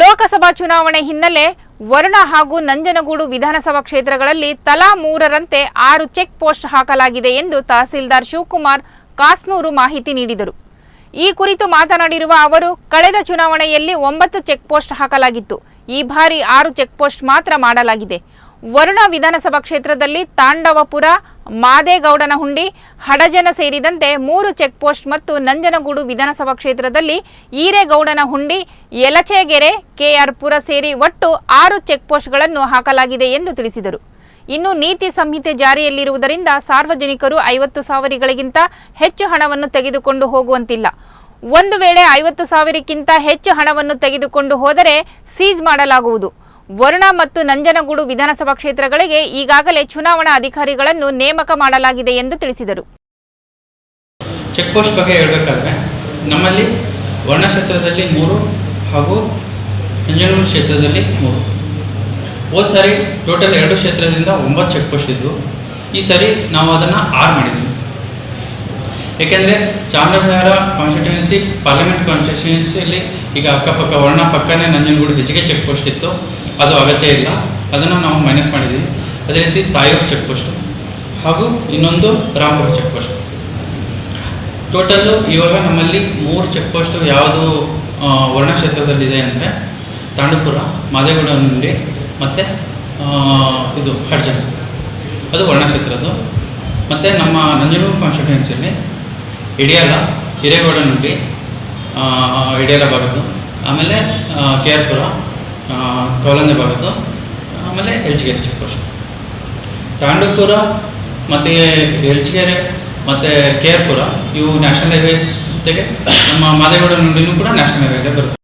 ಲೋಕಸಭಾ ಚುನಾವಣೆ ಹಿನ್ನೆಲೆ ವರುಣ ಹಾಗೂ ನಂಜನಗೂಡು ವಿಧಾನಸಭಾ ಕ್ಷೇತ್ರಗಳಲ್ಲಿ ತಲಾ ಮೂರರಂತೆ ಆರು ಚೆಕ್ ಪೋಸ್ಟ್ ಹಾಕಲಾಗಿದೆ ಎಂದು ತಹಸೀಲ್ದಾರ್ ಶಿವಕುಮಾರ್ ಕಾಸ್ನೂರು ಮಾಹಿತಿ ನೀಡಿದರು. ಈ ಕುರಿತು ಮಾತನಾಡಿರುವ ಅವರು, ಕಳೆದ ಚುನಾವಣೆಯಲ್ಲಿ ಒಂಬತ್ತು ಚೆಕ್ ಪೋಸ್ಟ್ ಹಾಕಲಾಗಿತ್ತು. ಈ ಬಾರಿ ಆರು ಚೆಕ್ ಪೋಸ್ಟ್ ಮಾತ್ರ ಮಾಡಲಾಗಿದೆ. ವರುಣ ವಿಧಾನಸಭಾ ಕ್ಷೇತ್ರದಲ್ಲಿ ತಾಂಡವಪುರ, ಮಾದೇಗೌಡನಹುಂಡಿ, ಹಡಜನ ಸೇರಿದಂತೆ ಮೂರು ಚೆಕ್ ಪೋಸ್ಟ್ ಮತ್ತು ನಂಜನಗೂಡು ವಿಧಾನಸಭಾ ಕ್ಷೇತ್ರದಲ್ಲಿ ಈರೇಗೌಡನಹುಂಡಿ, ಯಲಚೇಗೆರೆ ಕೆಆರ್ಪುರ ಸೇರಿ ಒಟ್ಟು ಆರು ಚೆಕ್ ಪೋಸ್ಟ್ಗಳನ್ನು ಹಾಕಲಾಗಿದೆ ಎಂದು ತಿಳಿಸಿದರು. ಇನ್ನು ನೀತಿ ಸಂಹಿತೆ ಜಾರಿಯಲ್ಲಿರುವುದರಿಂದ ಸಾರ್ವಜನಿಕರು ಐವತ್ತು ಸಾವಿರಗಳಿಗಿಂತ ಹೆಚ್ಚು ಹಣವನ್ನು ತೆಗೆದುಕೊಂಡು ಹೋಗುವಂತಿಲ್ಲ. ಒಂದು ವೇಳೆ ಐವತ್ತು ಸಾವಿರಕ್ಕಿಂತ ಹೆಚ್ಚು ಹಣವನ್ನು ತೆಗೆದುಕೊಂಡು ಹೋದರೆ ಸೀಜ್ ಮಾಡಲಾಗುವುದು. ವರುಣ ಮತ್ತು ನಂಜನಗೂಡು ವಿಧಾನಸಭಾ ಕ್ಷೇತ್ರಗಳಿಗೆ ಈಗಾಗಲೇ ಚುನಾವಣಾ ಅಧಿಕಾರಿಗಳನ್ನು ನೇಮಕ ಮಾಡಲಾಗಿದೆ ಎಂದು ತಿಳಿಸಿದರು. ಚೆಕ್ ಪೋಸ್ಟ್ ಬಗ್ಗೆ ಹೇಳಬೇಕಾದ್ರೆ, ನಮ್ಮಲ್ಲಿ ವರ್ಣ ಕ್ಷೇತ್ರದಲ್ಲಿ ಮೂರು ಹಾಗೂ ನಂಜನಗೂಡು ಕ್ಷೇತ್ರದಲ್ಲಿ ಮೂರು. ಹೋದ ಸಾರಿ ಟೋಟಲ್ ಎರಡು ಕ್ಷೇತ್ರದಿಂದ ಒಂಬತ್ತು ಚೆಕ್ ಪೋಸ್ಟ್ ಇದ್ವು. ಈ ಸಾರಿ ನಾವು ಅದನ್ನು ಆರು ಮಾಡಿದ್ವಿ. ಏಕೆಂದರೆ ಚಾಮರಾಜನಗರ ಕಾನ್ಸ್ಟಿಟ್ಯೂನ್ಸಿ ಪಾರ್ಲಿಮೆಂಟ್ ಕಾನ್ಸ್ಟಿಟ್ಯೂನ್ಸಿಯಲ್ಲಿ ಈಗ ಅಕ್ಕಪಕ್ಕ ವರ್ಣ ಪಕ್ಕನೇ ನಂಜನಗೂಡು ಹೆಚ್ಚಿಗೆ ಚೆಕ್ ಪೋಸ್ಟ್ ಇತ್ತು. ಅದು ಅಗತ್ಯ ಇಲ್ಲ. ಅದನ್ನು ನಾವು ಮೈನಸ್ ಮಾಡಿದ್ದೀವಿ ಅದೇ ರೀತಿ ತಾಯೂರು ಚೆಕ್ ಪೋಸ್ಟ್ ಹಾಗೂ ಇನ್ನೊಂದು ರಾಮ್ಪುರ ಚೆಕ್ ಪೋಸ್ಟ್ ಟೋಟಲ್ಲು ಇವಾಗ ನಮ್ಮಲ್ಲಿ ಮೂರು ಚೆಕ್ ಪೋಸ್ಟು ಯಾವುದು ವರ್ಣಕ್ಷೇತ್ರದಲ್ಲಿದೆ ವರ್ಣ ಕ್ಷೇತ್ರದಲ್ಲಿದೆ ಅಂದರೆ ತಾಂಡಪುರ ಮಾದೇಗುಡಿ ಮತ್ತು ಇದು ಹಡ್ಜನ್ ಅದು ವರ್ಣಕ್ಷೇತ್ರದ್ದು. ಮತ್ತು ನಮ್ಮ ನಂಜನೂರು ಕಾನ್ಸ್ಟಿಟ್ಯೂನ್ಸಿಯಲ್ಲಿ ಇಡಿಯಾಲ ಹಿರೇಗೌಡ ನುಂಡಿ ಆ, ಇಡಿಯಾಲ ಭಾಗದ್ದು. ಆಮೇಲೆ ಕೆ ಆರ್ ಪುರ ಕೌಲಂದೆ ಭಾಗದ್ದು ಆಮೇಲೆ ಎಲ್ಚಿಗೆರೆ ಚೆಕ್ ಪೋಸ್ಟ್ ತಾಂಡೂಪುರ ಮತ್ತು ಎಲ್ಚಿಗೆರೆ ಮತ್ತು ಕೆ ಆರ್ ಇವು ನ್ಯಾಷನಲ್ ಹೈವೇಸ್ ಜೊತೆಗೆ ನಮ್ಮ ಮಾದೇಗೌಡ ನುಂಡಿನೂ ಕೂಡ ನ್ಯಾಷನಲ್ ಹೈವೇಗೆ ಬರುತ್ತೆ.